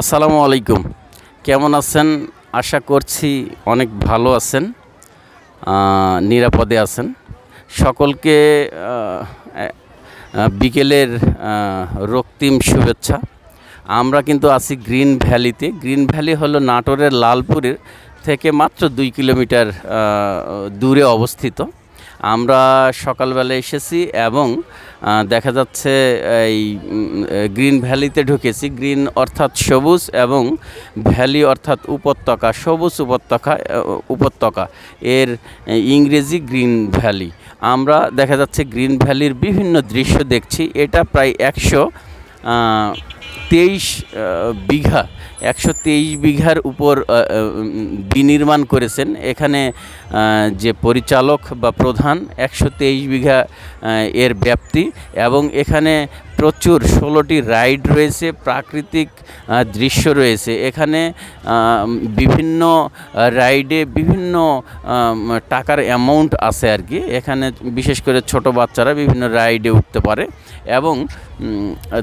আসসালামু আলাইকুম। কেমন আছেন? আশা করছি অনেক ভালো আছেন নিরাপদে আছেন। সকলকে বিকেলের রক্তিম শুভেচ্ছা। আমরা কিন্তু আছি গ্রিন ভ্যালিতে। গ্রিন ভ্যালি হলো নাটোরের লালপুরের থেকে মাত্র দুই কিলোমিটার দূরে অবস্থিত। আমরা সকালবেলা এসেছি এবং দেখা যাচ্ছে এই গ্রিন ভ্যালিতে ঢুকেছি। গ্রিন অর্থাৎ সবুজ এবং ভ্যালি অর্থাৎ উপত্যকা, সবুজ উপত্যকা উপত্যকা। এর ইংরেজি গ্রিন ভ্যালি। আমরা দেখা যাচ্ছে গ্রিন ভ্যালির বিভিন্ন দৃশ্য দেখছি। এটা প্রায় একশো তেইশ বিঘা, একশো তেইশ বিঘার উপর বিনির্মাণ করেছেন। এখানে যে পরিচালক বা প্রধান, একশো তেইশ বিঘা এর ব্যাপ্তি এবং এখানে প্রচুর ষোলোটি রাইড রয়েছে, প্রাকৃতিক দৃশ্য রয়েছে। এখানে বিভিন্ন রাইডে বিভিন্ন টাকার অ্যামাউন্ট আছে আর কি। এখানে বিশেষ করে ছোট বাচ্চারা বিভিন্ন রাইডে উঠতে পারে এবং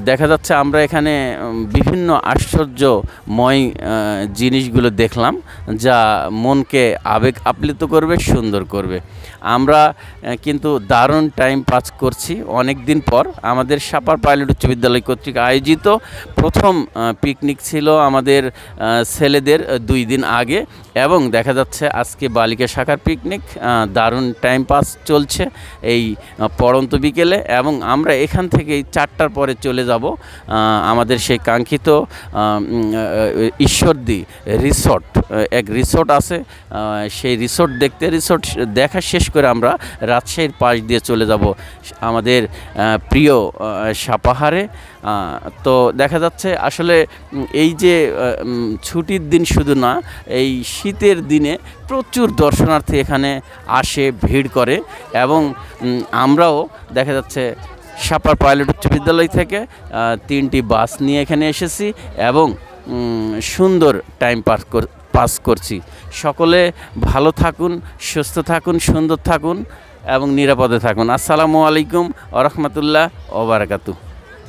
দেখা যাচ্ছে আমরা এখানে বিভিন্ন আশ্চর্যময় জিনিসগুলো দেখলাম যা মনকে আবেগ আপ্লিত করবে, সুন্দর করবে। আমরা কিন্তু দারুণ টাইম পাস করছি। অনেক দিন পর আমাদের সাপার পাইলট উচ্চ বিদ্যালয় কর্তৃক আয়োজিত। প্রথম পিকনিক ছিল আমাদের ছেলেদের দুই দিন আগে। এবং দেখা যাচ্ছে আজকে বালিকা শাখার পিকনিক দারুণ টাইম পাস চলছে এই পড়ন্ত বিকেলে। এবং আমরা এখান থেকেই চারটার পরে চলে যাব আমাদের সেই কাঙ্ক্ষিত ঈশ্বরদী রিসর্ট এক রিসর্ট আছে। সেই রিসর্ট দেখতে রিসর্ট দেখা শেষ করে আমরা রাজশাহীর পাশ দিয়ে চলে যাব। আমাদের প্রিয় সাপাহারে তো দেখা যাচ্ছে আসলে এই যে ছুটির দিন শুধু না, এই শীতের দিনে প্রচুর দর্শনার্থী এখানে আসে, ভিড় করে এবং আমরাও দেখা যাচ্ছে সাপার পাইলট উচ্চ বিদ্যালয় থেকে তিনটি বাস নিয়ে এখানে এসেছি এবং সুন্দর টাইম পাস পাস করছি। সকলে ভালো থাকুন, সুস্থ থাকুন, সুন্দর থাকুন। এবং নিরাপদে থাকুন। আসসালামু আলাইকুম আ রহমতুল্লাহ ওবরাকাতু